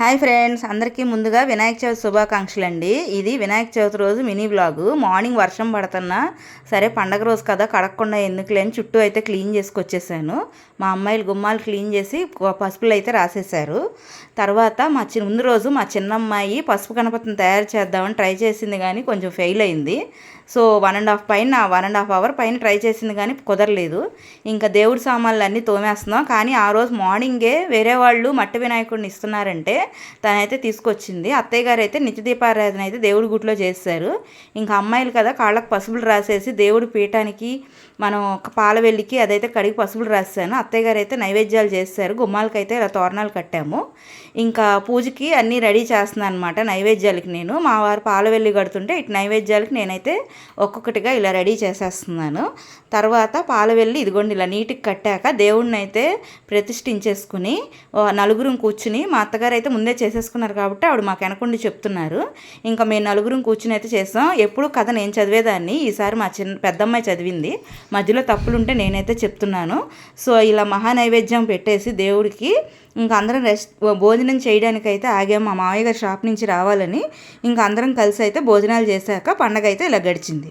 Hi friends అందరికీ ముందుగా వినాయక చవితి శుభాకాంక్షలు అండి ఇది వినాయక చవితి రోజు మినీ బ్లాగు మార్నింగ్ వర్షం పడుతున్నా సరే పండగ రోజు కదా కడగకుండా ఎందుకు లేని చుట్టూ అయితే క్లీన్ చేసుకొచ్చేసాను. మా అమ్మాయిలు గుమ్మాలు క్లీన్ చేసి పసుపులు అయితే రాసేసారు తర్వాత మా చి ముందు రోజు మా చిన్నమ్మాయి పసుపు గణపతిని తయారు చేద్దామని ట్రై చేసింది కానీ కొంచెం ఫెయిల్ అయింది. సో వన్ అండ్ హాఫ్ పైన వన్ అండ్ హాఫ్ అవర్ పైన ట్రై చేసింది కానీ కుదరలేదు. ఇంకా దేవుడి సామాన్లు అన్నీ తోమేస్తున్నాం. కానీ ఆ రోజు మార్నింగే వేరే వాళ్ళు మట్టి వినాయకుడిని ఇస్తున్నారంటే తనైతే తీసుకొచ్చింది. అత్తయ్య గారు అయితే నిత్యదీపారాధన అయితే దేవుడి గుట్లో చేస్తారు. ఇంకా అమ్మాయిలు కదా కాళ్ళకు పసుపులు రాసేసి దేవుడి పీఠానికి మనం పాల వెళ్ళికి అదైతే కడిగి పసుపులు రాసాను అత్తయ్య గారు అయితే నైవేద్యాలు చేస్తారు. గుమ్మాలకైతే ఇలా తోరణాలు కట్టాము. ఇంకా పూజకి అన్నీ రెడీ చేస్తున్నాను అనమాట నైవేద్యాలకి నేను. మా వారు పాల వెళ్ళి కడుతుంటే ఇటు నైవేద్యాలకి నేనైతే ఒక్కొక్కటిగా ఇలా రెడీ చేసేస్తున్నాను. తర్వాత పాల వెళ్ళి ఇదిగోండి ఇలా నీటికి కట్టాక దేవుడిని అయితే ప్రతిష్ఠించేసుకుని నలుగురం కూర్చుని మా అత్తగారు అయితే ముందే చేసేసుకున్నారు కాబట్టి ఆవిడ మాకు వెనకుండి చెప్తున్నారు. ఇంకా మేము నలుగురం కూర్చుని అయితే చేస్తాం. ఎప్పుడు కథ నేను చదివేదాన్ని. ఈసారి మా చిన్న పెద్దమ్మాయి చదివింది. మధ్యలో తప్పులుంటే నేనైతే చెప్తున్నాను. సో ఇలా మహా నైవేద్యం పెట్టేసి దేవుడికి ఇంకా అందరం రెస్ట్ భోజనం చేయడానికైతే ఆగాము మా మామయ్య గారు షాప్ నుంచి రావాలని. ఇంకా అందరం కలిసి అయితే భోజనాలు చేశాక పండగ అయితే ఇలా గడిచింది.